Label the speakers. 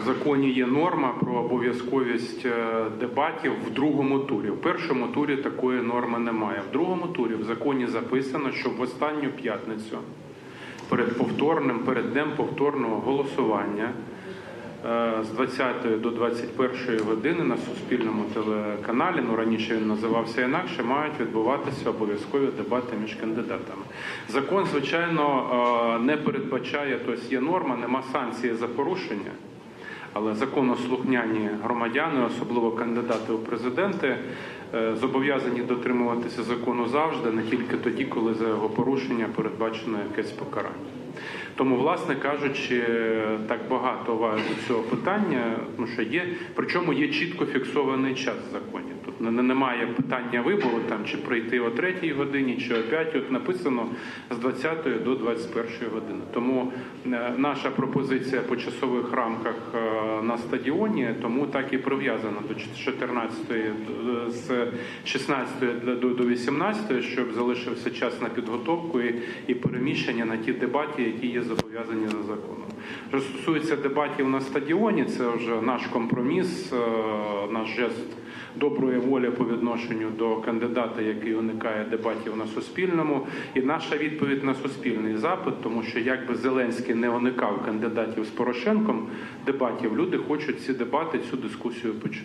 Speaker 1: В законі є норма про обов'язковість е, дебатів в другому турі. В першому турі такої норми немає. В другому турі в законі записано, що в останню п'ятницю перед повторним, перед днем повторного голосування е, з 20 до 21 години на суспільному телеканалі, ну раніше він називався інакше, мають відбуватися обов'язкові дебати між кандидатами. Закон, звичайно, е, не передбачає, тобто є норма, нема санкції за порушення. Але законослухняні громадяни, особливо кандидати у президенти, е, зобов'язані дотримуватися закону завжди, не тільки тоді, коли за його порушення передбачено якесь покарання. Тому, власне кажучи, так багато уваги до цього питання, тому що є, причому є чітко фіксований час в законі. Тут не- не- немає питання вибору там чи прийти о 3 годині, чи о 5, От написано з 20 до 21 години. Тому е, наша пропозиція по часових рамках е, на стадіоні, тому так і прив'язана до 14 е, з 16 до- до до 18, щоб залишився час на підготовку і, переміщення на ті дебаті, які є зобов'язані за законом. Що стосується дебатів на стадіоні, це вже наш компроміс, е, наш жест доброї волі по відношенню до кандидата, який уникає дебатів на Суспільному, і наша відповідь на суспільний запит, тому що якби Зеленський не уникав кандидатів з Порошенком дебатів, люди хочуть ці дебати, цю дискусію почути.